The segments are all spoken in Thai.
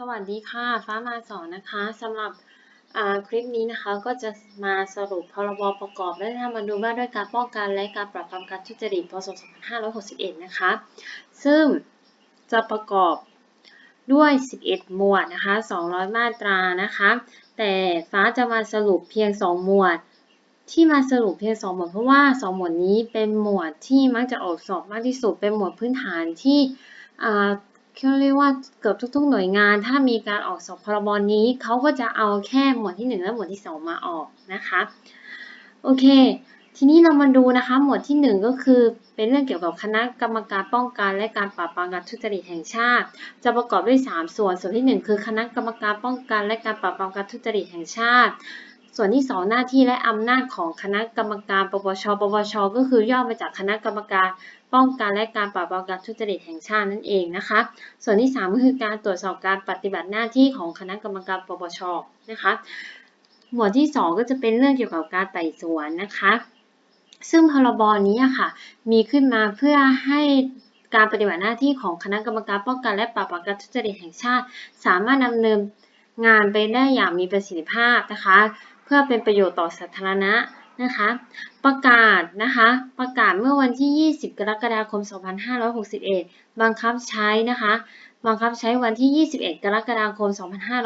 สวัสดีค่ะ ฟ้ามาสอนนะคะสำหรับคลิปนี้นะคะก็จะมาสรุปพรบประกอบและทำมาดูว่าด้วยการป้องกันและการปราบปรามการทุจริตพศ 2561 นะคะ ซึ่งจะประกอบด้วย 11 หมวดนะคะ 200 มาตรานะคะ แต่ฟ้าจะมาสรุปเพียง 2 หมวด ที่มาสรุปเพียง 2 หมวดเพราะว่า 2 หมวดนี้เป็นหมวดที่มักจะออกสอบมากที่สุดเป็นหมวดพื้นฐานที่ เขาเรียกว่าเกือบทุก ๆ หน่วยงาน ถ้ามีการออกสอบพรบนี้เขาก็จะเอาแค่หมวดที่ 1 และหมวดที่ 2 มาออกนะคะโอเค ทีนี้เรามาดูนะคะ หมวดที่ 1 ก็คือเป็นเรื่องเกี่ยวกับคณะกรรมการป้องกัน และการปราบปรามการทุจริตแห่งชาติ จะประกอบด้วย 3 ส่วนส่วนที่ 1 คือคณะกรรมการป้องกัน และการปราบปรามการทุจริตแห่งชาติ ส่วนที่ 2 หน้าที่และอำนาจของคณะกรรมการปปช ปปช ก็คือย่อมาจากคณะกรรมการป้องกันและการปราบปรามการทุจริตแห่งชาตินั่นเองนะคะ ส่วนที่ 3 ก็คือการตรวจสอบการปฏิบัติหน้าที่ของคณะกรรมการปปช นะคะ หมวดที่ 2 ก็จะเป็นเรื่องเกี่ยวกับการไต่สวนนะคะ ซึ่งพรบนี้ค่ะ มีขึ้นมาเพื่อให้การปฏิบัติหน้าที่ของคณะกรรมการป้องกันและปราบปรามการทุจริตแห่งชาติ สามารถดำเนินงานไปได้อย่างมีประสิทธิภาพนะคะ เพื่อเป็นประโยชน์ต่อสาธารณะนะคะ ประกาศนะคะ ประกาศเมื่อวันที่ 20 กรกฎาคม 2561 บังคับใช้นะคะ บังคับใช้วันที่ 21 กรกฎาคม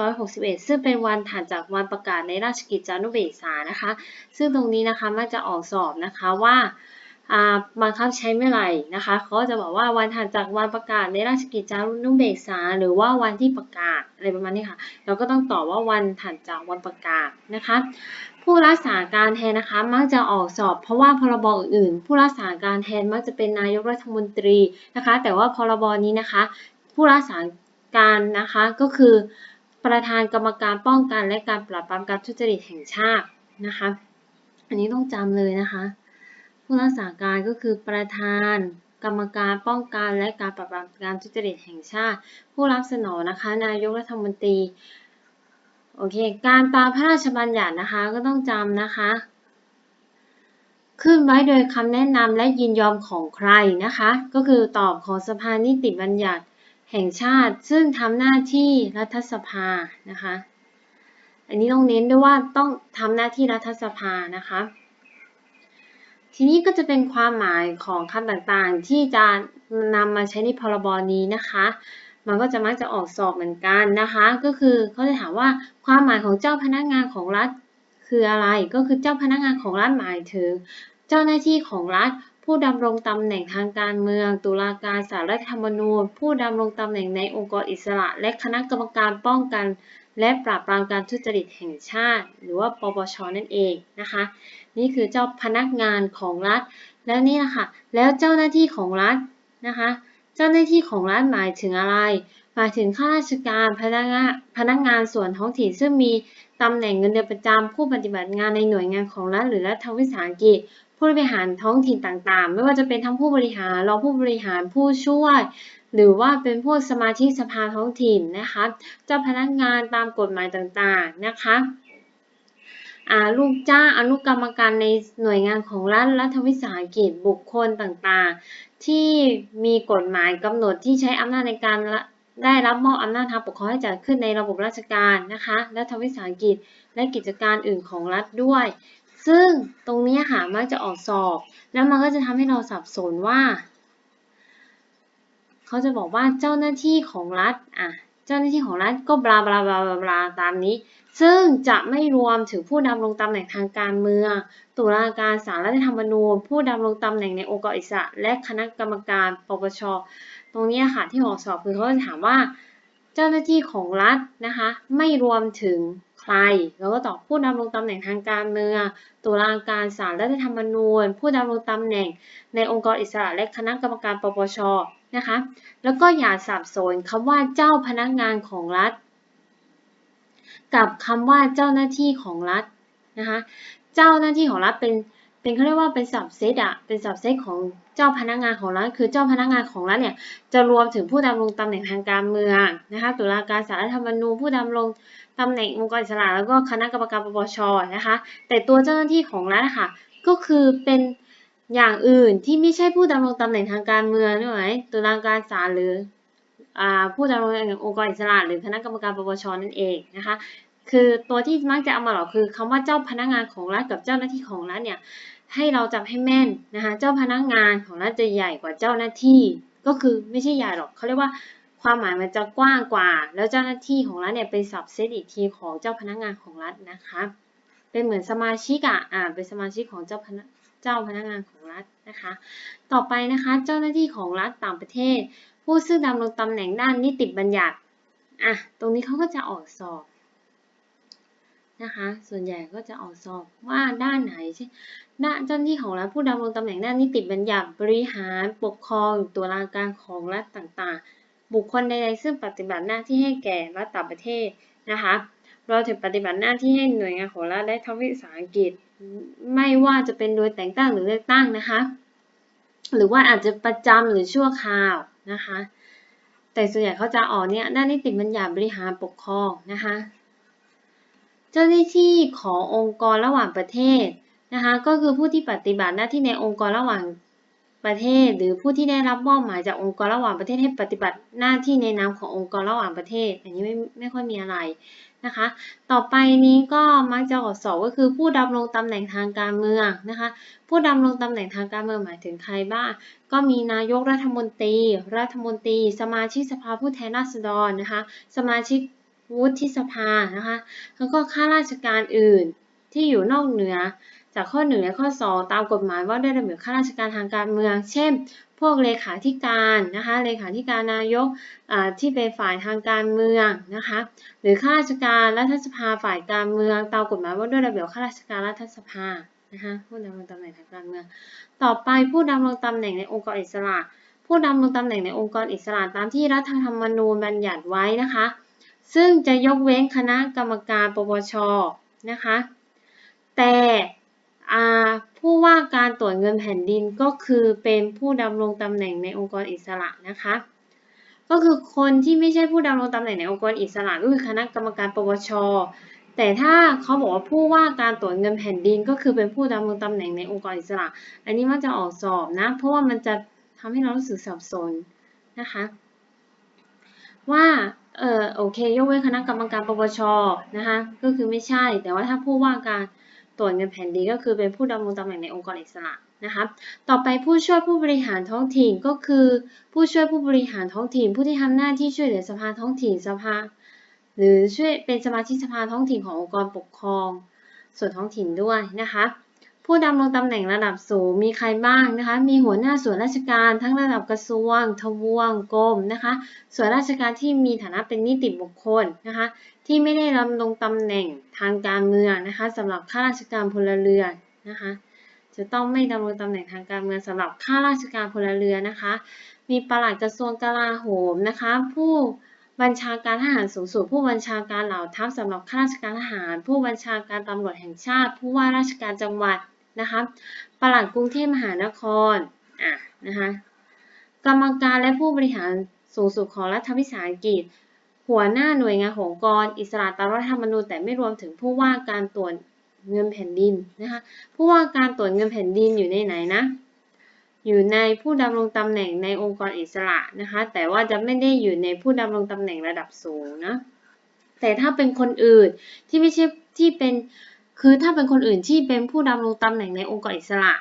2561 ซึ่งเป็นวันถัดจากวันประกาศในราชกิจจานุเบกษานะคะ ซึ่งตรงนี้นะคะมักจะออกสอบนะคะว่า อ่าบังคับใช้เมื่อไหร่นะคะเขาจะบอกว่าวันถัดจากวันประกาศในราชกิจจานุเบกษา หรือว่าวันที่ประกาศอะไรประมาณนี้ค่ะ เราก็ต้องตอบว่าวันถัดจากวันประกาศนะคะ ผู้รักษาการแทนนะคะมักจะออกสอบ เพราะว่าพรบอื่น ผู้รักษาการแทนมักจะเป็นนายกรัฐมนตรีนะคะ แต่ว่าพรบนี้นะคะ ผู้รักษาการนะคะก็คือประธานกรรมการป้องกันและการปราบปรามการทุจริตแห่งชาตินะคะ อันนี้ต้องจำเลยนะคะ ผู้รักษาการก็คือประธาน กรรมการป้องกันและการปราบปรามการทุจริตแห่งชาติ ผู้รับสนองนะคะ นายกรัฐมนตรีโอเค การตามพระราชบัญญัตินะคะก็ต้องจำนะคะ ขึ้นไว้โดยคำแนะนำและยินยอมของใครนะคะ ก็คือตอบของสภานิติบัญญัติแห่งชาติ ซึ่งทำหน้าที่รัฐสภานะคะ อันนี้ต้องเน้นด้วยว่าต้องทำหน้าที่รัฐสภานะคะ ทีนี้ก็จะเป็นความหมายของคำต่างๆ ที่จะนำมาใช้ในพรบนี้นะคะ มันก็จะมักจะออกสอบเหมือนกันนะคะ ก็คือเขาจะถามว่าความหมายของเจ้าพนักงานของรัฐคืออะไร ก็คือเจ้าพนักงานของรัฐหมายถึง เจ้าหน้าที่ของรัฐ ผู้ดำรงตำแหน่งทางการเมือง ตุลาการศาลรัฐธรรมนูญ ผู้ดำรงตำแหน่งในองค์กรอิสระ และคณะกรรมการป้องกัน และปราบปรามการทุจริตแห่งชาติ หรือว่าปปชนั่นเองนะคะ นี่คือเจ้าพนักงานของรัฐ และนี่นะคะแล้วเจ้าหน้าที่ของรัฐนะคะ เจ้าหน้าที่ของรัฐหมายถึงอะไร หมายถึงข้าราชการพนักงานพนักงานส่วนท้องถิ่นซึ่งมีตำแหน่งเงินเดือนประจำผู้ปฏิบัติงานในหน่วยงานของรัฐหรือรัฐวิสาหกิจผู้บริหารท้องถิ่นต่างๆ ไม่ว่าจะเป็นทั้งผู้บริหารรองผู้บริหารผู้ช่วย หรือว่าเป็นผู้สมาชิกสภาท้องถิ่นนะคะ เจ้าพนักงานตามกฎหมายต่างๆนะคะ ลูกจ้างอนุกรรมการในหน่วยงานของรัฐรัฐวิสาหกิจบุคคลต่างๆ ที่มีกฎหมายกำหนดที่ใช้อำนาจในการได้รับมอบอำนาจทางปกครองให้จัดขึ้นในระบบราชการนะคะรัฐวิสาหกิจและกิจการอื่นของรัฐด้วย ซึ่งตรงนี้ค่ะมักจะออกสอบ แล้วมันก็จะทำให้เราสับสนว่า เขาจะบอกว่าเจ้าหน้าที่ของรัฐอะเจ้าหน้าที่ของรัฐก็บลาบลาบลาบลาตามนี้ ซึ่งจะไม่รวมถึงผู้ดำรงตำแหน่งทางการเมือง ตุลาการศาลรัฐธรรมนูญ ผู้ดำรงตำแหน่งในองค์กรอิสระ และคณะกรรมการปปช ตรงนี้ค่ะที่ออกสอบคือเขาจะถามว่า เจ้าหน้าที่ของรัฐนะคะไม่รวมถึงใคร แล้วก็ตอบผู้ดำรงตำแหน่งทางการเมือง ตุลาการศาลรัฐธรรมนูญ ผู้ดำรงตำแหน่งในองค์กรอิสระและคณะกรรมการปปชนะคะ แล้วก็อย่าสับสนคำว่าเจ้าพนักงานของรัฐ กับคำว่าเจ้าหน้าที่ของรัฐนะคะเจ้าหน้าที่ของรัฐเป็นเป็นเขาเรียกว่าเป็นสับเซตอะเป็นสับเซตของเจ้าพนักงานของรัฐ คือเจ้าพนักงานของรัฐเนี่ยจะรวมถึงผู้ดำรงตำแหน่งทางการเมืองนะคะตุลาการศาลรัฐธรรมนูญผู้ดำรงตำแหน่งองค์กรอิสระแล้วก็คณะกรรมการปปชนะคะ แต่ตัวเจ้าหน้าที่ของรัฐค่ะก็คือเป็นอย่างอื่นที่ไม่ใช่ผู้ดำรงตำแหน่งทางการเมืองใช่ไหมตุลาการศาลหรือ ผู้ดำรงตำแหน่งองค์กรอิสระหรือคณะกรรมการปปชนั่นเองนะคะคือตัวที่มักจะเอามาหลอกคือคำว่าเจ้าพนักงานของรัฐกับเจ้าหน้าที่ของรัฐเนี่ยให้เราจำให้แม่นนะคะเจ้าพนักงานของรัฐจะใหญ่กว่าเจ้าหน้าที่ก็คือไม่ใช่ใหญ่หรอกเขาเรียกว่าความหมายมันจะกว้างกว่า แล้วเจ้าหน้าที่ของรัฐเนี่ยเป็นสับเซตอีกทีของเจ้าพนักงานของรัฐนะคะเป็นเหมือนสมาชิกอะอ่าเป็นสมาชิกของเจ้าพนัก เจ้าพนักงานของรัฐนะคะ ต่อไปนะคะเจ้าหน้าที่ของรัฐต่างประเทศ ผู้ซึ่งดำรงตำแหน่งด้านนิติบัญญัติอะตรงนี้เขาก็จะออกสอบนะคะ ส่วนใหญ่ก็จะออกสอบว่าด้านไหนใช่ด้านเจ้าหน้าที่ของรัฐผู้ดำรงตำแหน่งด้านนิติบัญญัติบริหารปกครองตุลาการของรัฐต่างๆ บุคคลใดๆซึ่งปฏิบัติหน้าที่ให้แก่รัฐต่างประเทศนะคะ เราถึงปฏิบัติหน้าที่ให้หน่วยงานของรัฐและทำวิสาหกิจ ไม่ว่าจะเป็นโดยแต่งตั้งหรือเลือกตั้งนะคะ หรือว่าอาจจะประจำหรือชั่วคราวนะคะ แต่ส่วนใหญ่เขาจะออกเนี่ยด้านนิติบัญญัติบริหารปกครองนะคะ เจ้าหน้าที่ขององค์กรระหว่างประเทศนะคะก็คือผู้ที่ปฏิบัติหน้าที่ในองค์กรระหว่างประเทศ หรือผู้ที่ได้รับมอบหมายจากองค์กรระหว่างประเทศให้ปฏิบัติหน้าที่ในนามขององค์กรระหว่างประเทศ อันนี้ไม่ไม่ค่อยมีอะไร นะคะ ต่อไปนี้ก็มักจะออกสอบก็คือผู้ดำรงตำแหน่งทางการเมืองนะคะ ผู้ดำรงตำแหน่งทางการเมืองหมายถึงใครบ้าง ก็มีนายกรัฐมนตรี รัฐมนตรี สมาชิกสภาผู้แทนราษฎรนะคะ สมาชิกวุฒิสภานะคะ แล้วก็ข้าราชการอื่นที่อยู่นอกเหนือ จากข้อหนึ่งและข้อสองตามกฎหมายว่าด้วยระเบียบข้าราชการทางการเมือง เช่น พวกเลขาธิการนะคะเลขาธิการนายกที่เป็นฝ่ายทางการเมืองนะคะหรือข้าราชการรัฐสภาฝ่ายการเมือง ตามกฎหมายว่าด้วยระเบียบข้าราชการรัฐสภานะคะผู้ดำรงตำแหน่งทางการเมือง ต่อไปผู้ดำรงตำแหน่งในองค์กรอิสระ ผู้ดำรงตำแหน่งในองค์กรอิสระตามที่รัฐธรรมนูญบัญญัติไว้นะคะ ซึ่งจะยกเว้นคณะกรรมการปปชนะคะ แต่ ผู้ว่าการตรวจเงินแผ่นดินก็คือเป็นผู้ดำรงตำแหน่งในองค์กรอิสระนะคะ ก็คือคนที่ไม่ใช่ผู้ดำรงตำแหน่งในองค์กรอิสระก็คือคณะกรรมการปปช แต่ถ้าเขาบอกว่าผู้ว่าการตรวจเงินแผ่นดิน ก็คือเป็นผู้ดำรงตำแหน่งในองค์กรอิสระ อันนี้มันจะออกสอบนะ เพราะว่ามันจะทำให้เรารู้สึกสับสนนะคะ ว่าเออโอเค ยกเว้นคณะกรรมการปปชนะคะก็คือไม่ใช่ แต่ว่าถ้าผู้ว่าการ ตรวจเงินแผ่นดินก็คือเป็นผู้ดำรงตำแหน่งในองค์กรอิสระนะคะต่อไปผู้ช่วยผู้บริหารท้องถิ่นก็คือ ผู้ช่วยผู้บริหารท้องถิ่น ผู้ที่ทำหน้าที่ช่วยเหลือสภาท้องถิ่นสภา หรือช่วยเป็นสมาชิกสภาท้องถิ่นขององค์กรปกครอง ส่วนท้องถิ่นด้วยนะคะ ผู้ดำรงตำแหน่งระดับสูงมีใครบ้างนะคะ มีหัวหน้าส่วนราชการทั้งระดับกระทรวง ทบวง กรมนะคะ ส่วนราชการที่มีฐานะเป็นนิติบุคคลนะคะ ที่ไม่ได้ดำรงตำแหน่งทางการเมืองนะคะสำหรับข้าราชการพลเรือนนะคะ จะต้องไม่ดำรงตำแหน่งทางการเมืองสำหรับข้าราชการพลเรือนนะคะ มีปลัดกระทรวงกลาโหมนะคะ ผู้ บัญชาการทหารสูงสุด ผู้บัญชาการเหล่าทัพสำหรับข้าราชการทหาร ผู้บัญชาการตำรวจแห่งชาติ ผู้ว่าราชการจังหวัดนะคะปลัดกรุงเทพมหานครอะนะคะกรรมการและผู้บริหารสูงสุดของรัฐวิสาหกิจ หัวหน้าหน่วยงานของกรอิสระตามรัฐธรรมนูญแต่ไม่รวมถึงผู้ว่าการตรวจเงินแผ่นดินนะคะผู้ว่าการตรวจเงินแผ่นดินอยู่ในไหนนะ อยู่ในผู้ดำรงตำแหน่งในองค์กรอิสระนะคะ แต่ว่าจะไม่ได้อยู่ในผู้ดำรงตำแหน่งระดับสูงนะ แต่ถ้าเป็นคนอื่นที่ไม่ใช่ที่เป็นคือถ้าเป็นคนอื่นที่เป็นผู้ดำรงตำแหน่งในองค์กรอิสระ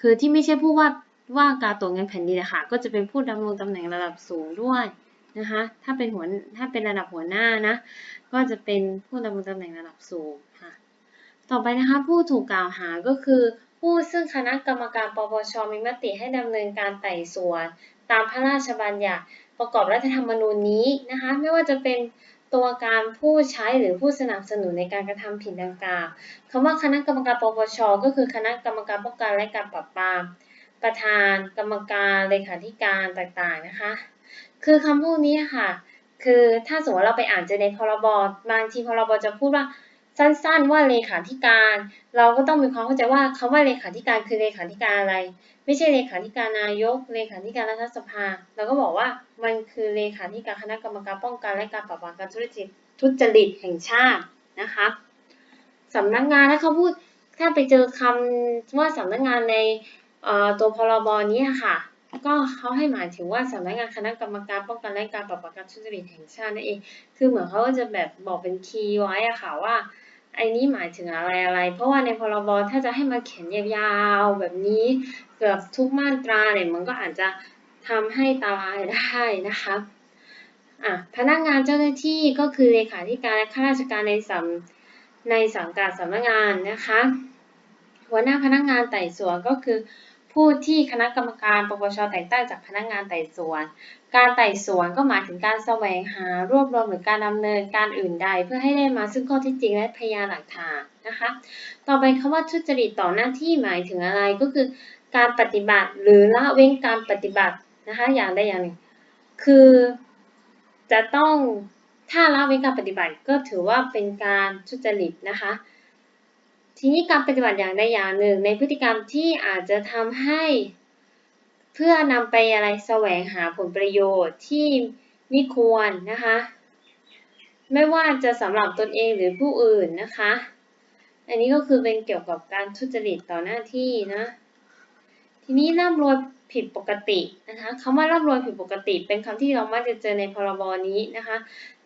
คือที่ไม่ใช่ผู้ว่าว่าการตรวจเงินแผ่นดินนะคะก็จะเป็นผู้ดำรงตำแหน่งระดับสูงด้วยนะคะถ้าเป็นหัวถ้าเป็นระดับหัวหน้านะก็จะเป็นผู้ดำรงตำแหน่งระดับสูงค่ะต่อไปนะคะผู้ถูกกล่าวหาก็คือ ผู้ซึ่งคณะกรรมการปปชมีมติให้ดำเนินการไต่สวน ตามพระราชบัญญัติประกอบรัฐธรรมนูญนี้นะคะไม่ว่าจะเป็นตัวการผู้ใช้หรือผู้สนับสนุนในการกระทำผิดดังกล่าวคำว่าคณะกรรมการปปชก็คือคณะกรรมการป้องกันและการปราบปราม ประธาน กรรมการเลขาธิการต่างๆนะคะ คือคำพูดนี้ค่ะ คือถ้าสมมติเราไปอ่านเจอในพรบ บางทีพรบจะพูดว่า สั้นๆ ว่าเลขาธิการ เราก็ต้องมีความเข้าใจว่าคำว่าเลขาธิการคือเลขาธิการอะไร ไม่ใช่เลขาธิการนายก เลขาธิการรัฐสภาเราก็บอกว่ามันคือเลขาธิการคณะกรรมการป้องกันและการปราบปรามการทุจริตแห่งชาตินะคะสำนักงานถ้าเขาพูดถ้าไปเจอคำว่าสำนักงานในตัวพรบนี้ค่ะ ก็เขาให้หมายถึงว่าสำนักงานคณะกรรมการป้องกันและการปราบปรามการทุจริตแห่งชาตินั่นเอง คือเหมือนเขาก็จะแบบบอกเป็นคีย์ไว้อะค่ะว่า ไอ้นี้หมายถึงอะไรอะไร เพราะว่าในพรบถ้าจะให้มาเขียนยาวๆแบบนี้เกือบทุกมาตราเนี่ยมันก็อาจจะทำให้ตาลายได้นะคะอะพนักงานเจ้าหน้าที่ก็คือเลขาธิการและข้าราชการในสำในสังกัดสำนักงานนะคะหัวหน้าพนักงานไต่สวนก็คือ ผู้ที่คณะกรรมการปปชแต่งตั้งจากพนักงานไต่สวน การไต่สวนก็หมายถึงการแสวงหารวบรวมหรือการดำเนินการอื่นใด เพื่อให้ได้มาซึ่งข้อเท็จจริงและพยานหลักฐานนะคะ ต่อไปคำว่าทุจริตต่อหน้าที่หมายถึงอะไรก็คือ การปฏิบัติหรือละเว้นการปฏิบัตินะคะอย่างใดอย่างหนึ่ง คือจะต้องถ้าละเว้นการปฏิบัติก็ถือว่าเป็นการทุจริตนะคะ ทีนี้การปฏิบัติอย่างใดอย่างหนึ่ง ในพฤติกรรมที่อาจจะทำให้ เพื่อนำไปอะไรแสวงหาผลประโยชน์ที่ไม่ควรนะคะ ไม่ว่าจะสำหรับตนเองหรือผู้อื่นนะคะ อันนี้ก็คือเป็นเกี่ยวกับการทุจริตต่อหน้าที่นะ ทีนี้ร่ำรวยผิดปกตินะคะคำว่าร่ำรวยผิดปกติ เป็นคำที่เรามักจะเจอในพรบนี้นะคะ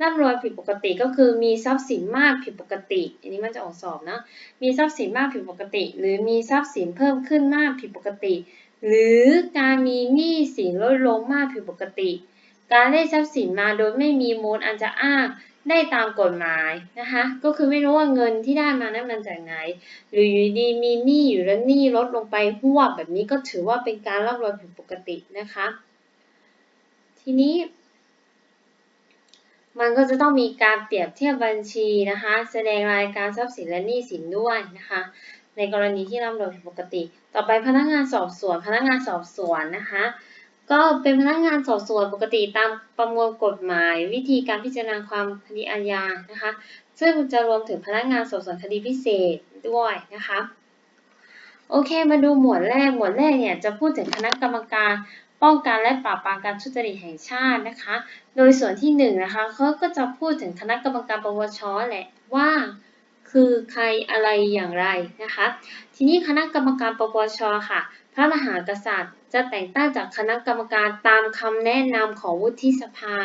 ร่ำรวยผิดปกติก็คือมีทรัพย์สินมากผิดปกติ อันนี้มันจะออกสอบนะมีทรัพย์สินมากผิดปกติ หรือมีทรัพย์สินเพิ่มขึ้นมากผิดปกติ หรือการมีหนี้สินลดลงมากผิดปกติ การได้ทรัพย์สินมาโดยไม่มีมูลอันจะอ้าง ได้ตามกฎหมายนะคะ ก็คือไม่รู้ว่าเงินที่ได้มานั้นมันจากไหน หรืออยู่ดีมีหนี้อยู่แล้วหนี้ลดลงไปหวบแบบนี้ก็ถือว่าเป็นการร่ำรวยผิดปกตินะคะ ทีนี้มันก็จะต้องมีการเปรียบเทียบบัญชีนะคะ แสดงรายการทรัพย์สินและหนี้สินด้วยนะคะ ในกรณีที่ร่ำรวยผิดปกติ ต่อไปพนักงานสอบสวน พนักงานสอบสวนนะคะ ก็เป็นพนักงานสอบสวนปกติตามประมวลกฎหมาย วิธีการพิจารณาความคดีอาญานะคะ ซึ่งจะรวมถึงพนักงานสอบสวนคดีพิเศษด้วยนะคะโอเค มาดูหมวดแรก หมวดแรกเนี่ยจะพูดถึงคณะกรรมการป้องกันและปราบปรามการทุจริตแห่งชาตินะคะ โดยส่วนที่1นนะคะเขาก็จะพูดถึงคณะกรรมการปปชแหละว่า คือใครอะไรอย่างไรนะคะ ทีนี้คณะกรรมการปปชค่ะ พระมหากษัตริย์ จะแต่งตั้งจากคณะกรรมการตามคำแนะนำของวุฒิสภา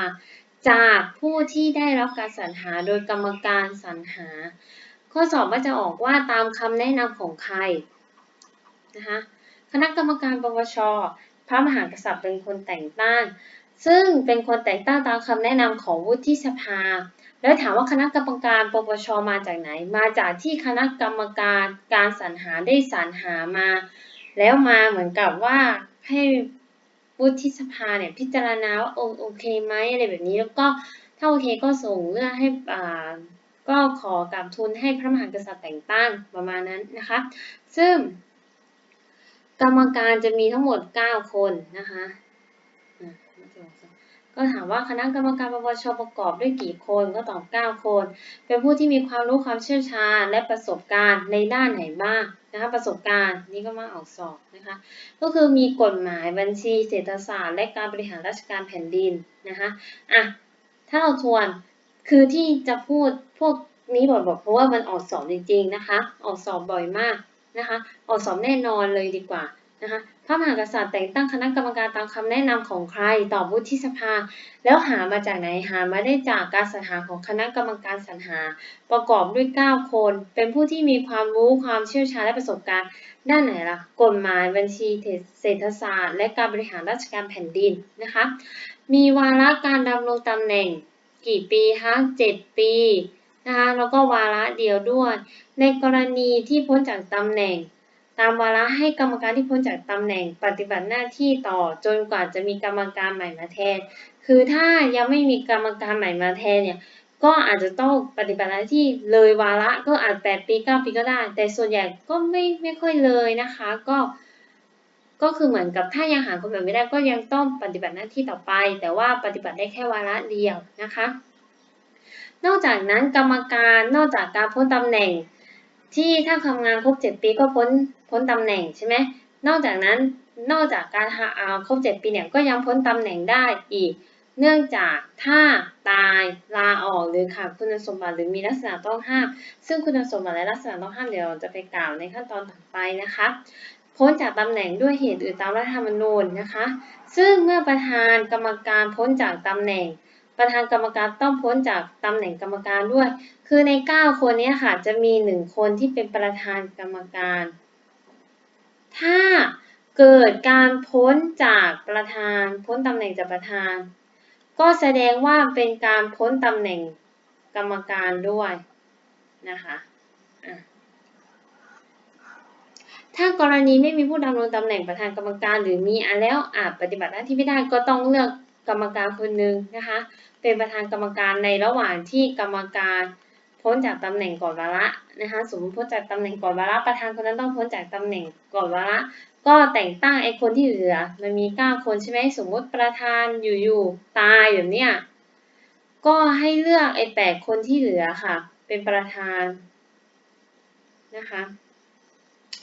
จากผู้ที่ได้รับการสรรหาโดยกรรมการสรรหา ข้อสอบก็จะออกว่าตามคำแนะนำของใครนะคะคณะกรรมการปปชพระมหากษัตริย์เป็นคนแต่งตั้ง ซึ่งเป็นคนแต่งตั้งตามคำแนะนำของวุฒิสภา แล้วถามว่าคณะกรรมการปปชมาจากไหน มาจากที่คณะกรรมการการสรรหาได้สรรหามา แล้วมาเหมือนกับว่าให้วุฒิสภาเนี่ยพิจารณาว่าโอเคไหมอะไรแบบนี้แล้วก็ถ้าโอเคก็ส่งเรื่องให้อ่าก็ขอกับทุนให้พระมหากษัตริย์แต่งตั้งประมาณนั้นนะคะ ซึ่ง กรรมการจะมีทั้งหมด 9 คนนะคะก็ถามว่าคณะกรรมการปปชประกอบด้วยกี่คนก็ตอบ 9 คน เป็นผู้ที่มีความรู้ความเชี่ยวชาญและประสบการณ์ในด้านไหนบ้าง นะคะประสบการณ์นี่ก็มาออกสอบนะคะก็คือมีกฎหมายบัญชีเศรษฐศาสตร์ และการบริหารราชการแผ่นดินนะคะอะถ้าเราทวนคือที่จะพูดพวกนี้บ่อยๆเพราะว่ามันออกสอบจริง ๆนะคะ ออกสอบบ่อยมากนะคะ ออกสอบแน่นอนเลยดีกว่า นะคะพระมหากษัตริย์แต่งตั้งคณะกรรมการตามคำแนะนำของใครตอบวุฒิสภา แล้วหามาจากไหนหามาได้จากการสรรหาของคณะกรรมการสรรหา ประกอบด้วย 9 คน เป็นผู้ที่มีความรู้ความเชี่ยวชาญและประสบการณ์ ด้านไหนล่ะกฎหมายบัญชีเศรษฐศาสตร์ และการบริหารราชการแผ่นดินนะคะมีวาระการดำรงตำแหน่งกี่ปีคะ7ปีนะคะแล้วก็วาระเดียวด้วย ในกรณีที่พ้นจากตำแหน่ง ตามวาระให้กรรมการที่พ้นจากตำแหน่งปฏิบัติหน้าที่ต่อจนกว่าจะมีกรรมการใหม่มาแทน คือถ้ายังไม่มีกรรมการใหม่มาแทนเนี่ยก็อาจจะต้องปฏิบัติหน้าที่เลยวาระก็อาจ8ปี9ปีก็ได้ แต่ส่วนใหญ่ก็ไม่ไม่ค่อยเลยนะคะ ก็ ก็คือเหมือนกับถ้ายังหาคนแบบไม่ได้ก็ยังต้องปฏิบัติหน้าที่ต่อไป แต่ว่าปฏิบัติได้แค่วาระเดียวนะคะ นอกจากนั้นกรรมการนอกจากการพ้นตำแหน่ง ที่ถ้าทำงานครบ 7 ปีก็พ้นพ้นตำแหน่งใช่ไหมนอกจากนั้นนอกจากการหาครบ 7 ปีเนี่ยก็ยังพ้นตำแหน่งได้อีก เนื่องจากถ้าตายลาออกหรือขาดคุณสมบัติหรือมีลักษณะต้องห้าม ซึ่งคุณสมบัติและลักษณะต้องห้ามเดี๋ยวเราจะไปกล่าวในขั้นตอนต่อไปนะคะพ้นจากตำแหน่งด้วยเหตุอื่นตามรัฐธรรมนูญนะคะ ซึ่งเมื่อประธานกรรมการพ้นจากตำแหน่ง ประธานกรรมการต้องพ้นจากตำแหน่งกรรมการด้วย คือใน 9 คนนี้ค่ะ จะมี 1 คนที่เป็นประธานกรรมการ ถ้าเกิดการพ้นจากประธาน พ้นตำแหน่งจากประธาน ก็แสดงว่าเป็นการพ้นตำแหน่งกรรมการด้วยนะคะถ้ากรณีไม่มีผู้ดำรงตำแหน่งประธานกรรมการ หรือมีอันแล้วอาจปฏิบัติหน้าที่ไม่ได้ก็ต้องเลือกกรรมการคนหนึ่งนะคะ เป็นประธานกรรมการในระหว่างที่กรรมการ พ้นจากตำแหน่งก่อนวาระนะคะสมมติพ้นจากตำแหน่งก่อนวาระประธานคนนั้นต้องพ้นจากตำแหน่งก่อนวาระก็แต่งตั้งไอ้คนที่เหลือ มันมี 9 คนใช่ไหมสมมติประธานอยู่ๆตายแบบเนี้ยก็ให้เลือกไอ้แปดคนที่เหลือค่ะ เป็นประธานนะคะ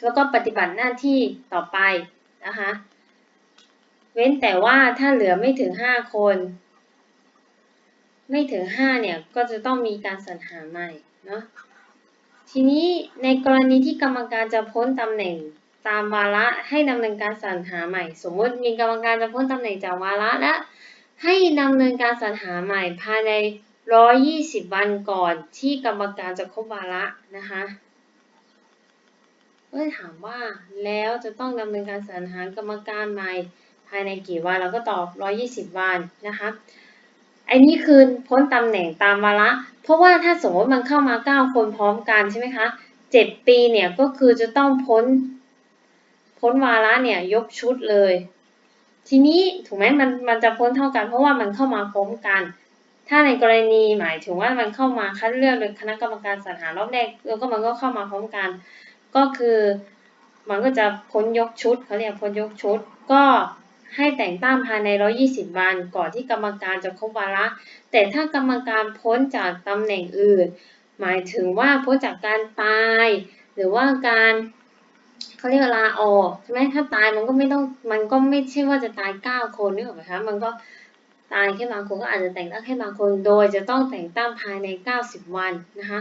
แล้วก็ปฏิบัติหน้าที่ต่อไปนะคะเว้นแต่ว่าถ้าเหลือไม่ถึง 5 คน ไม่ถึง 5 เนี่ย ก็จะต้องมีการสรรหาใหม่เนาะทีนี้ในกรณีที่กรรมการจะพ้นตำแหน่งตามวาระให้ดำเนินการสรรหาใหม่ สมมติมีกรรมการจะพ้นตำแหน่งจากวาระและให้ดำเนินการสรรหาใหม่ภายใน 120 วันก่อนที่กรรมการจะครบวาระนะคะก็ถามว่าแล้วจะต้องดำเนินการสรรหากรรมการใหม่ ภายในกี่วันเราก็ตอบ 120 วันนะคะ ไอ้นี่คือพ้นตำแหน่งตามวาระเพราะว่าถ้าสมมติมันเข้ามา 9 คนพร้อมกันใช่ไหมคะ7ปีเนี่ยก็คือจะต้องพ้น พ้นวาระเนี่ยยกชุดเลย ทีนี้ถูกไหมมันมันจะพ้นเท่ากัน เพราะว่ามันเข้ามาพร้อมกัน ถ้าในกรณีหมายถึงว่ามันเข้ามาคัดเลือกโดยคณะกรรมการสรรหารอบแรกแล้วก็มันก็เข้ามาพร้อมกัน ก็คือมันก็จะพ้นยกชุดเขาเรียกพ้นยกชุดก็ ให้แต่งตั้งภายใน 120 วัน ก่อนที่กรรมการจะครบวาระ แต่ถ้ากรรมการพ้นจากตำแหน่งอื่น หมายถึงว่าพ้นจากการตาย หรือว่าการเขาเรียกลาออกใช่ไหมถ้าตายมันก็ไม่ต้องมันก็ไม่ใช่ว่าจะตาย 9 คนนึกออกไหมคะมันก็ตายแค่บางคนก็อาจจะแต่งตั้งแค่บางคน โดยจะต้องแต่งตั้งภายใน 90 วันนะคะ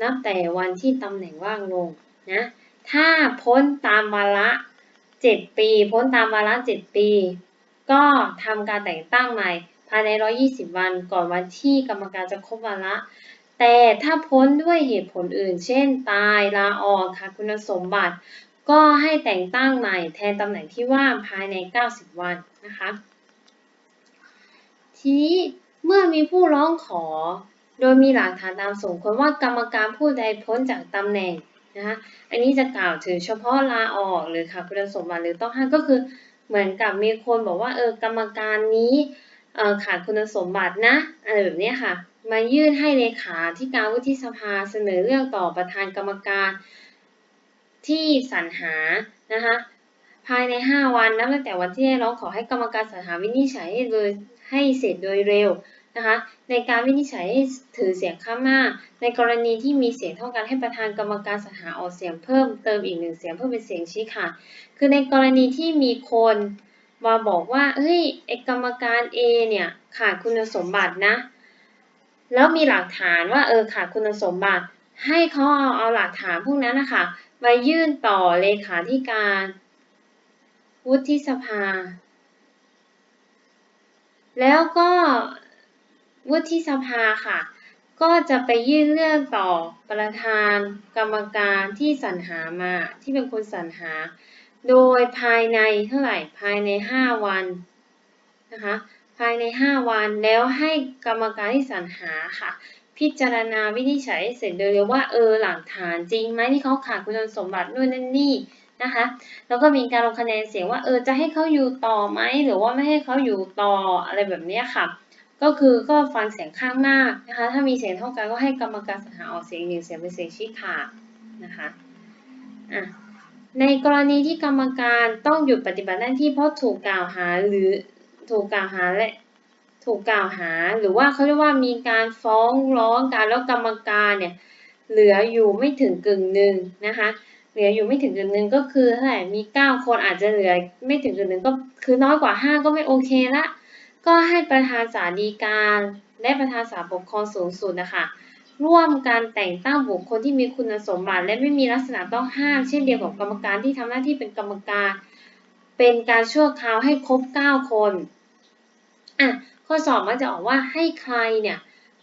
นับแต่วันที่ตำแหน่งว่างลงนะถ้าพ้นตามวาระ 7 ปี พ้นตามวาระ 7 ปี ก็ทำการแต่งตั้งใหม่ ภายใน 120 วันก่อนวันที่กรรมการจะครบวาระ แต่ถ้าพ้นด้วยเหตุผลอื่น เช่น ตาย ลาออกขาดคุณสมบัติ ก็ให้แต่งตั้งใหม่แทนตำแหน่งที่ว่างภายใน 90 วันนะคะ ทีนี้เมื่อมีผู้ร้องขอ โดยมีหลักฐานตามสมควรว่ากรรมการผู้ใดพ้นจากตำแหน่ง นะคะอันนี้จะกล่าวถึงเฉพาะลาออกหรือขาดคุณสมบัติหรือต้องห้ามก็คือเหมือนกับมีคนบอกว่าเออกรรมการนี้เออขาดคุณสมบัตินะอะไรแบบนี้ค่ะ มายื่นให้เลขาที่การวุฒิสภาเสนอเรื่องต่อประธานกรรมการที่สรรหานะคะภายใน 5 วันนับตั้งแต่วันที่ได้ร้องขอให้กรรมการสรรหาวินิจฉัยให้โดยให้เสร็จโดยเร็ว นะคะในการวินิจฉัยให้ถือเสียงข้างมาก ในกรณีที่มีเสียงเท่ากันให้ประธานกรรมการสรรหาออกเสียงเพิ่มเติมอีกหนึ่งเสียงเพื่อเป็นเสียงชี้ขาดคือในกรณีที่มีคนมาบอกว่าเฮ้ยไอกรรมการ A เนี่ยขาดคุณสมบัตินะ แล้วมีหลักฐานว่าเออขาดคุณสมบัติ ให้เขาเอาเอาหลักฐานพวกนั้นนะคะมายื่นต่อเลขาธิการวุฒิสภา แล้วก็ วุฒิสภาค่ะ ก็จะไปยื่นเรื่องต่อประธานกรรมการที่สรรหามา ที่เป็นคนสรรหา โดยภายในเท่าไหร่ภายใน 5 วันนะคะภายใน 5 วันแล้วให้กรรมการที่สรรหาค่ะ พิจารณาวินิจฉัยเสร็จโดยเร็วว่าเออหลักฐานจริงไหมที่เขาขาดคุณสมบัตินู่นนั่นนี่นะคะแล้วก็มีการลงคะแนนเสียงว่าเออจะให้เขาอยู่ต่อไหมหรือว่าไม่ให้เขาอยู่ต่ออะไรแบบนี้ค่ะ ก็คือก็ฟังเสียงข้างมากนะคะ ถ้ามีเสียงเท่ากันก็ให้กรรมการสรรหาออกเสียงหนึ่งเสียงเป็นเสียงชี้ขาดนะคะอะในกรณีที่กรรมการต้องหยุดปฏิบัติหน้าที่เพราะถูกกล่าวหาหรือถูกกล่าวหาและถูกกล่าวหา หรือว่าเขาเรียกว่ามีการฟ้องร้องการแล้วกรรมการเนี่ยเหลืออยู่ไม่ถึงกึ่งหนึ่งนะคะเหลืออยู่ไม่ถึงกึ่งหนึ่งก็คือเท่าไหร่มี 9 คนอาจจะเหลือไม่ถึงกึ่งหนึ่งก็คือน้อยกว่า 5 ก็ไม่โอเคละ ก็ให้ประธานศาลฎีกาและประธานศาลปกครองสูงสุดนะคะร่วมการแต่งตั้งบุคคลที่มีคุณสมบัติ และไม่มีลักษณะต้องห้าม เช่นเดียวกับกรรมการที่ทำหน้าที่เป็นกรรมการ เป็นการชั่วคราวให้ครบ 9 คนอะข้อสอบมันจะออกว่าให้ใครเนี่ย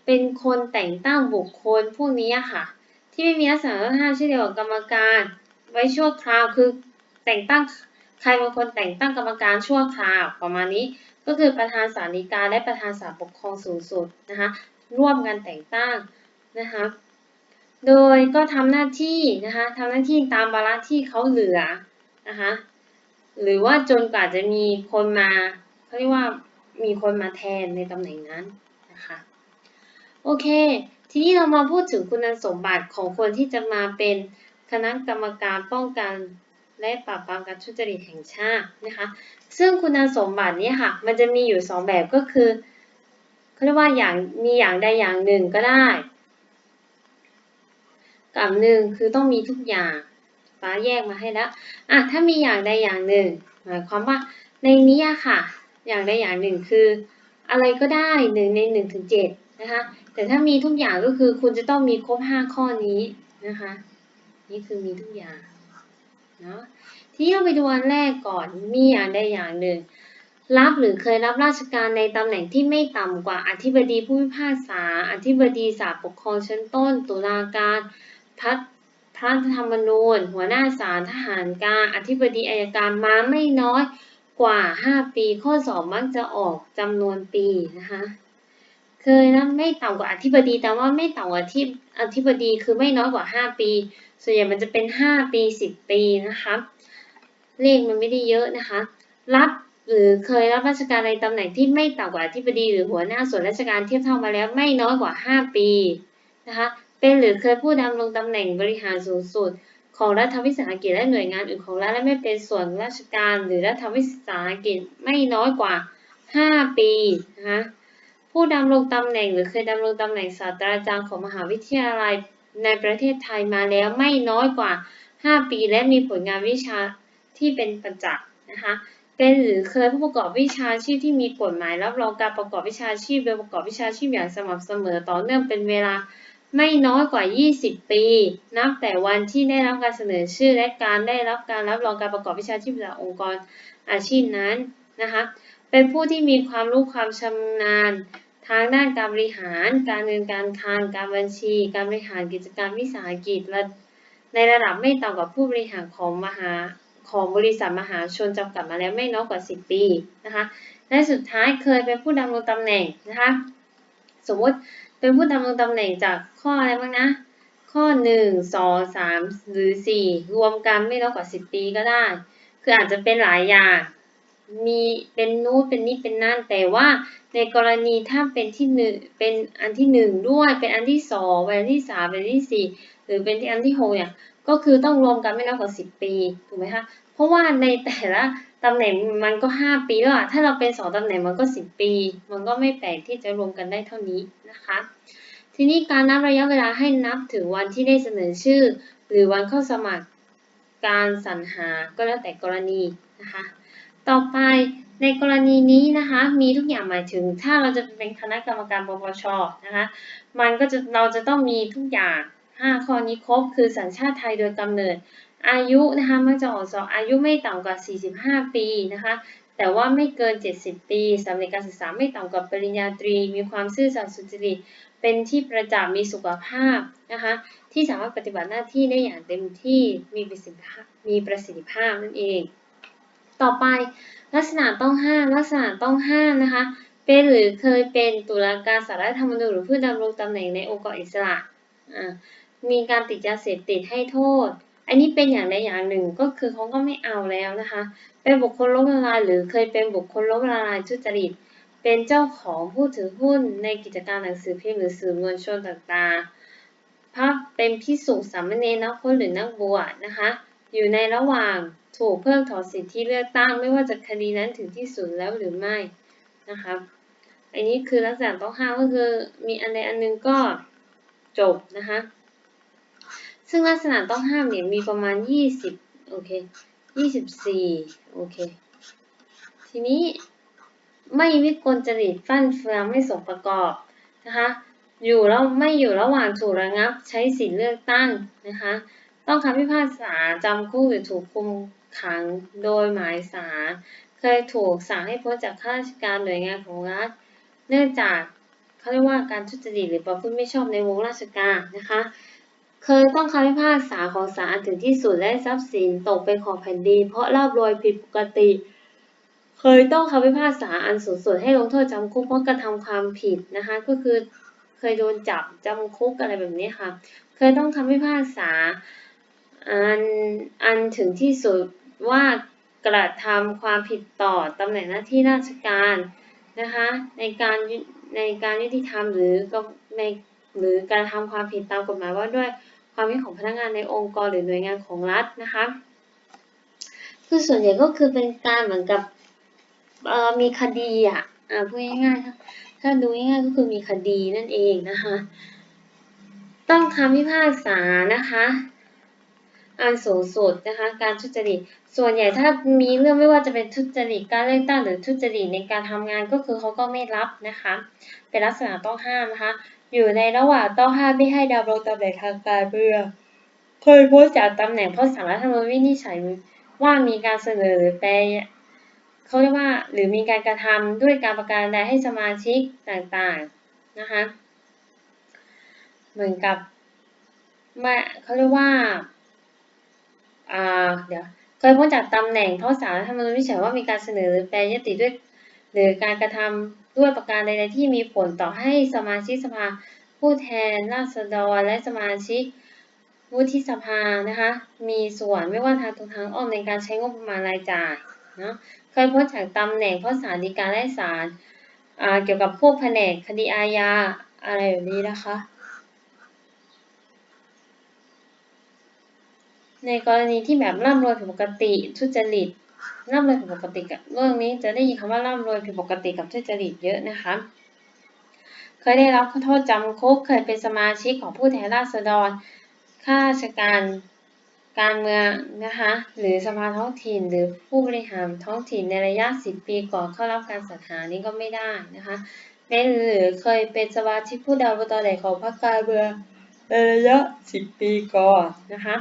เป็นคนแต่งตั้งบุคคลพวกนี้ค่ะ ที่ไม่มีลักษณะต้องห้ามเช่นเดียวกับกรรมการ ไว้ชั่วคราวคือแต่งตั้งใครเป็นคนแต่งตั้งกรรมการชั่วคราวประมาณนี้ ก็คือประธานศาลฎีกาและประธานศาลปกครองสูงสุดนะคะร่วมกันแต่งตั้งนะคะโดยก็ทำหน้าที่นะคะทำหน้าที่ตามวาระที่เขาเหลือนะคะหรือว่าจนกว่าจะมีคนมาเขาเรียกว่ามีคนมาแทนในตำแหน่งนั้นนะคะโอเค ทีนี้เรามาพูดถึงคุณสมบัติของคนที่จะมาเป็นคณะกรรมการป้องกัน และปราบปรามการทุจริตแห่งชาตินะคะ ซึ่งคุณสมบัตินี้ค่ะ มันจะมีอยู่สองแบบก็คือเขาเรียกว่าอย่างมีอย่างใดอย่างหนึ่งก็ได้ กับหนึ่งคือต้องมีทุกอย่างฟ้าแยกมาให้แล้วอะถ้ามีอย่างใดอย่างหนึ่งหมายความว่าในนี้ค่ะ อย่างใดอย่างหนึ่งคือ อะไรก็ได้หนึ่งในหนึ่งถึงเจ็ดนะคะแต่ถ้ามีทุกอย่างก็คือคุณจะต้องมีครบห้าข้อนี้นะคะ นี่คือมีทุกอย่าง นะที่เราไปดูอันแรกก่อนมีอย่างใดอย่างหนึ่ง รับหรือเคยรับราชการในตำแหน่งที่ไม่ต่ำกว่าอธิบดีผู้พิพากษา อธิบดีศาลปกครองชั้นต้น ตุลาการพัฒพระธรรมนูญ หัวหน้าศาลทหารกางอธิบดีอายการมาไม่น้อยกว่า 5 ปี ข้อสอบมักจะออกจำนวนปีนะคะเคยนะไม่ต่ำกว่าอธิบดีแต่ว่าไม่ต่ำกว่าที่อธิบดีคือไม่น้อยกว่า 5 ปี ส่วนใหญ่มันจะเป็น 5 ปี 10 ปีนะคะ เลขมันไม่ได้เยอะนะคะ รับหรือเคยรับราชการในตำแหน่งที่ไม่ต่ำกว่าอธิบดีหรือหัวหน้าส่วนราชการเทียบเท่ามาแล้วไม่น้อยกว่า 5 ปีนะคะเป็นหรือเคยผู้ดำรงตำแหน่งบริหารสูงสุด ของรัฐวิสาหกิจและหน่วยงานอื่นของรัฐและไม่เป็นส่วนราชการหรือรัฐวิสาหกิจไม่น้อยกว่า 5 ปีนะคะผู้ดำรงตำแหน่งหรือเคยดำรงตำแหน่งศาสตราจารย์ของมหาวิทยาลัย ในประเทศไทยมาแล้วไม่น้อยกว่า 5 ปี และมีผลงานวิชาที่เป็นประจักษ์นะคะเป็นหรือเคยผู้ประกอบวิชาชีพที่มีกฎหมายรับรองการประกอบวิชาชีพโดยประกอบวิชาชีพอย่างสม่ำเสมอต่อเนื่องเป็นเวลาไม่น้อยกว่า 20 ปี นับแต่วันที่ได้รับการเสนอชื่อและการได้รับการรับรองการประกอบวิชาชีพจากองค์กรอาชีพนั้นนะคะ เป็นผู้ที่มีความรู้ความชำนาญ ทางด้านการบริหาร การเงินการคลัง การบัญชี การบริหารกิจการวิสาหกิจและในระดับไม่ต่ำกว่าผู้บริหารของมหาของบริษัทมหาชนจำกัดมาแล้วไม่น้อยกว่า 10 ปีนะคะและสุดท้ายเคยเป็นผู้ดำรงตำแหน่งนะคะสมมติเป็นผู้ดำรงตำแหน่งจากข้ออะไรบ้างนะ ข้อ 1 2 3 หรือ 4 รวมกันไม่น้อยกว่า 10 ปีก็ได้ คืออาจจะเป็นหลายอย่าง มีเป็นนู้นเป็นนี่เป็นนั่น แต่ว่าในกรณีถ้าเป็นที่หนึ่งเป็นอันที่หนึ่งด้วย เป็นอันที่สองเป็นอันที่สามเป็นอันที่สี่หรือเป็นที่อันที่หกเนี่ยก็คือต้องรวมกันไม่น้อยกว่า10ปีถูกไหมคะเพราะว่าในแต่ละตำแหน่งมันก็ 5 ปีแล้วอะถ้าเราเป็นสองตำแหน่งมันก็ 10 ปี มันก็ไม่แปลกที่จะรวมกันได้เท่านี้นะคะ ทีนี้การนับระยะเวลาให้นับถึงวันที่ได้เสนอชื่อ หรือวันเข้าสมัครการสรรหาก็แล้วแต่กรณีนะคะ ต่อไปในกรณีนี้นะคะมีทุกอย่างหมายถึง ถ้าเราจะเป็นคณะกรรมการปปชนะคะมันก็จะเราจะต้องมีทุกอย่าง 5 ข้อนี้ครบ คือสัญชาติไทยโดยกำเนิด อายุนะคะมักจะออกสอบอายุไม่ต่ำกว่า 45 ปีนะคะแต่ว่าไม่เกิน 70 ปีสำเร็จการศึกษาไม่ต่ำกว่าปริญญาตรี มีความซื่อสัตย์สุจริตเป็นที่ประจักษ์มีสุขภาพนะคะที่สามารถปฏิบัติหน้าที่ได้อย่างเต็มที่มีประสิทธิภาพมีประสิทธิภาพนั่นเอง ต่อไป ลักษณะต้องห้ามลักษณะต้องห้ามนะคะ เป็นหรือเคยเป็นตุลาการสารรัฐธรรมนูญหรือผู้ดำรงตำแหน่งในองค์กรอิสระมีการติดยาเสพติดให้โทษ อันนี้เป็นอย่างใดอย่างหนึ่งก็คือเขาก็ไม่เอาแล้วนะคะ เป็นบุคคลล้มละลายหรือเคยเป็นบุคคลล้มละลายทุจริต เป็นเจ้าของผู้ถือหุ้นในกิจการหนังสือพิมพ์หรือสื่อมวลชนต่างๆพักเป็นพิสุสามเณรนักพจน์หรือนักบวชนะคะ อยู่ในระหว่าง ถูกเพิกถอนสิทธิเลือกตั้ง ไม่ว่าจะคดีนั้นถึงที่สุดแล้วหรือไม่นะคะอันนี้คือลักษณะต้องห้ามก็คือมีอันใดอันหนึงก็จบนะคะ ซึ่งลักษณะต้องห้ามเนี่ยมีประมาณ 20 โอเค 24 โอเค ทีนี้ไม่วิกลจริตฟั่นเฟืองไม่สมประกอบนะคะอยู่แล้วไม่อยู่ระหว่างถูกระงับใช้สิทธิเลือกตั้งนะคะ ต้องคำพิพากษาจำคุกหรือถูกคุม ขังโดยหมายศาลเคยถูกสั่งให้พ้นจากข้าราชการหน่วยงานของรัฐ เนื่องจากเขาเรียกว่าการทุจริตหรือประพฤติไม่ชอบในวงราชการนะคะ เคยต้องคำพิพากษาของศาลถึงที่สุดและทรัพย์สินตกเป็นของแผ่นดินเพราะลาบรวยผิดปกติ เคยต้องคำพิพากษาอันสูงสุดให้ลงโทษจำคุกเพราะกระทำความผิดนะคะก็คือเคยโดนจับจำคุกอะไรแบบนี้ค่ะ เคยต้องคำพิพากษาอันอันถึงที่สุด ว่ากระทำความผิดต่อตำแหน่งหน้าที่ราชการนะคะในการในการยุติธรรมหรือในหรือการทำความผิดตามกฎหมายว่าด้วยความผิดของพนักงานในองค์กรหรือหน่วยงานของรัฐนะคะคือส่วนใหญ่ก็คือเป็นการเหมือนกับมีคดีอะพูดง่ายๆถ้าดูง่ายๆก็คือมีคดีนั่นเองนะคะ ต้องคำพิพากษานะคะ อันสูงสุดนะคะ การทุจริต ส่วนใหญ่ถ้ามีเรื่องไม่ว่าจะเป็นทุจริตการเลือกตั้งหรือทุจริตในการทำงานก็คือเขาก็ไม่รับนะคะ เป็นลักษณะต้องห้ามนะคะ อยู่ในระหว่างต้องห้ามไม่ให้ดำรงตำแหน่งทางการเมืองเคยพ้นจากตำแหน่งเพราะสารรัฐธรรมนูญวินิจฉัยว่ามีการเสนอหรือแปลเขาเรียกว่าหรือมีการกระทำด้วยการประการใดให้สมาชิกต่างๆนะคะเหมือนกับมาเขาเรียกว่า เดี๋ยวเคยพ้นจากตำแหน่งเพราะสารรัฐธรรมนูญวิจัยว่ามีการเสนอหรือแปลยติด้วย หรือการกระทำด้วยประการใดๆที่มีผลต่อให้สมาชิกสภา ผู้แทนราษฎรและสมาชิกวุฒิสภานะคะ มีส่วนไม่ว่าทางตรงทางอ้อมในการใช้งบประมาณรายจ่ายเนาะเคยพ้นจากตำแหน่งเพราะศาลฎีกาและศาลเกี่ยวกับพวกแผนกคดีอาญาอะไรแบบนี้นะคะ ในกรณีที่แบบร่ำรวยผิดปกติทุจริตร่ำรวยผิดปกติกับเรื่องนี้จะได้ยินคำว่าร่ำรวยผิดปกติกับทุจริตเยอะนะคะ เคยได้รับโทษจำคุก เคยเป็นสมาชิกของผู้แทนราษฎร ข้าราชการ การเมืองนะคะ หรือสภาท้องถิ่น หรือผู้บริหารท้องถิ่นในระยะ 10 ปีก่อนเข้ารับการสรรหานี้ก็ไม่ได้นะคะเป็นหรือเคยเป็นสมาชิกผู้ดาวตอแหน่งของพรรคการเมืองในระยะ 10 ปีก่อนนะคะ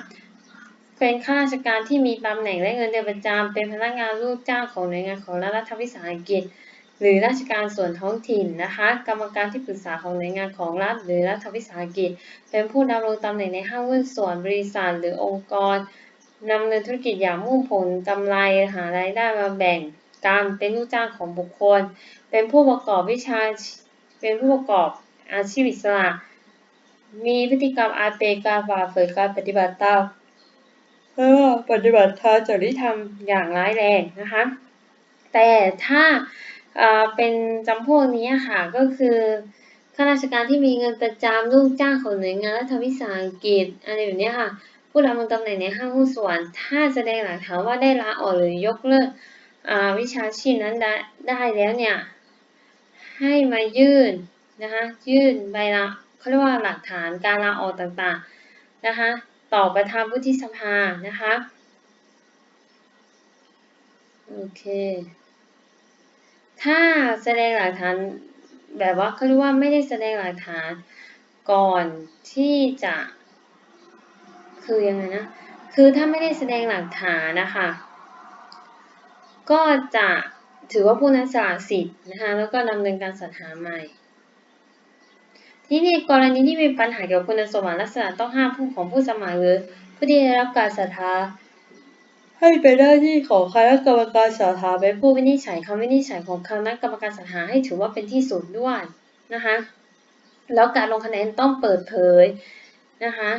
เป็นข้าราชการที่มีตำแหน่งและเงินเดือนประจำเป็นพนักงานลูกจ้างของหน่วยงานของรัฐรัฐวิสาหกิจ หรือราชการส่วนท้องถิ่นนะคะ กรรมการที่ปรึกษาของหน่วยงานของรัฐหรือรัฐวิสาหกิจ เป็นผู้ดำรงตำแหน่งในห้างหุ้นส่วนบริษัทหรือองค์กรนำเนินธุรกิจอย่างมุ่งผลกำไรหารายได้มาแบ่งการเป็นลูกจ้างของบุคคล เป็นผู้ประกอบวิชาเป็นผู้ประกอบอาชีพอิสระ มีพฤติกรรมอาเปการฝ่าฝืนการปฏิบัติตาม ออปฏิบัติทางจริยธรรมอย่างร้ายแรงนะคะ แต่ถ้าเป็นจำพวกนี้ค่ะก็คือข้าราชการที่มีเงินประจำลูกจ้างของหน่วยงานรัฐวิสาหกิจอะไรแบบนี้ค่ะ ผู้ดำรงตำแหน่งในห้างหุ้นส่วน ถ้าแสดงหลักฐานว่าได้ลาออกหรือยกเลิกวิชาชีพนั้นได้ได้แล้วเนี่ย ให้มายื่นนะคะยื่นใบลาเขาเรียกว่าหลักฐานการลาออกต่างๆนะคะ ต่อประธานวุฒิสภานะคะ โอเค ถ้าแสดงหลักฐานแบบว่าเขาเรียกว่าไม่ได้แสดงหลักฐานก่อนที่จะ คือยังไงนะ คือถ้าไม่ได้แสดงหลักฐานนะคะ ก็จะถือว่าผู้นั้นสละสิทธิ์นะคะ แล้วก็ดำเนินการสรรหาใหม่ ที่นี่กรณีที่มีปัญหาเกี่ยวกับคุณสมบัติลักษณะต้องห้ามผู้ของผู้สมัครหรือผู้ที่ได้รับการศรัทธาให้เป็นหน้าที่ของคณะกรรมการสรรหาเป็นผู้วินิจฉัยคำวินิจฉัยของคณะกรรมการสรรหาให้ถือว่าเป็นที่สุดด้วยนะคะแล้วการลงคะแนนต้องเปิดเผยนะคะ